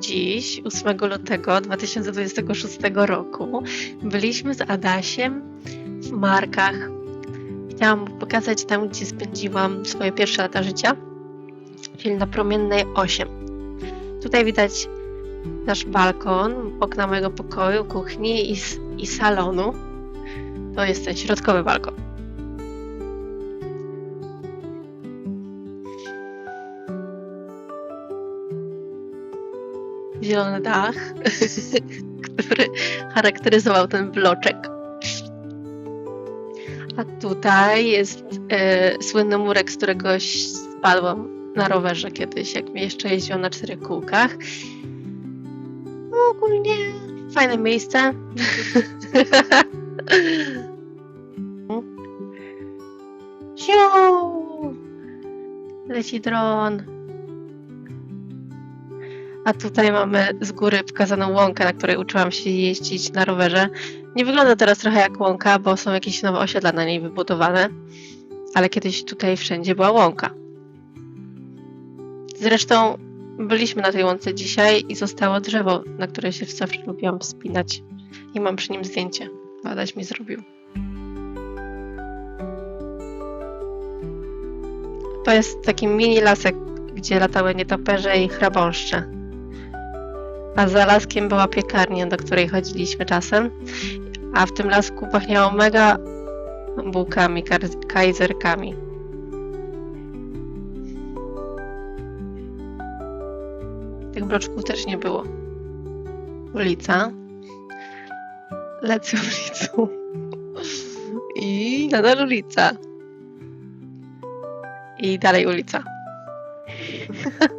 dziś, 8 lutego 2026 roku, byliśmy z Adasiem w Markach. Chciałam pokazać tam, gdzie spędziłam swoje pierwsze lata życia, czyli na Promiennej 8. Tutaj widać nasz balkon, okna mojego pokoju, kuchni i, i salonu. To jest ten środkowy balkon. Zielony dach, który charakteryzował ten bloczek. A tutaj jest e, słynny murek, z którego spadłam na rowerze kiedyś, jak jeszcze jeździłam na czterech kółkach. Ogólnie fajne miejsce. Siu! Leci dron. A tutaj mamy z góry pokazaną łąkę, na której uczyłam się jeździć na rowerze. Nie wygląda teraz trochę jak łąka, bo są jakieś nowe osiedla na niej wybudowane, ale kiedyś tutaj wszędzie była łąka. Zresztą byliśmy na tej łące dzisiaj i zostało drzewo, na które się zawsze lubiłam wspinać. I mam przy nim zdjęcie. Adaś mi zrobił. To jest taki mini lasek, gdzie latały nietoperze i chrabąszcze. A za laskiem była piekarnia, do której chodziliśmy czasem. A w tym lasku pachniało mega bułkami, kajzerkami. Tych bloczków też nie było. Ulica. Lecę ulicą. I nadal ulica. I dalej ulica.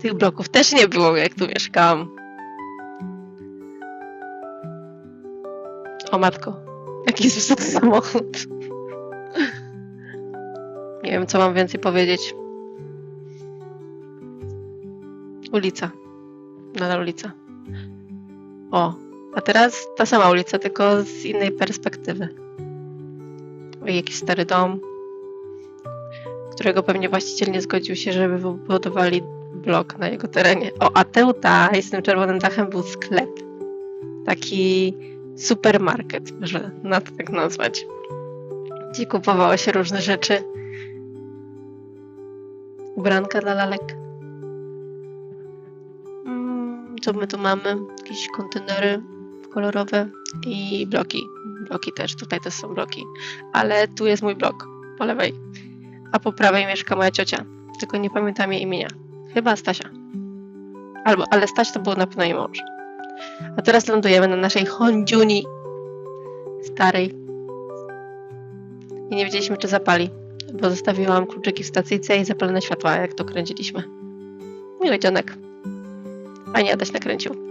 Tych bloków też nie było, jak tu mieszkałam. O matko, jaki wysoki samochód. Nie wiem, co mam więcej powiedzieć. Ulica. Nadal ulica. O, a teraz ta sama ulica, tylko z innej perspektywy. Oj, jakiś stary dom, którego pewnie właściciel nie zgodził się, żeby wybudowali blok na jego terenie. O, a tutaj z tym czerwonym dachem był sklep. Taki supermarket, może na to tak nazwać. Gdzie kupowało się różne rzeczy. Ubranka dla lalek. Mm, Co my tu mamy? Jakieś kontenery kolorowe i bloki. Bloki też, tutaj też są bloki. Ale tu jest mój blok, po lewej. A po prawej mieszka moja ciocia. Tylko nie pamiętam jej imienia. Chyba Stasia. Albo, ale Staś to był na pewno jej mąż. A teraz lądujemy na naszej Hondziuni starej. I nie wiedzieliśmy, czy zapali, bo zostawiłam kluczyki w stacyjce i zapalone światła, jak to kręciliśmy. Miły dzionek. Fajnie Adaś nakręcił.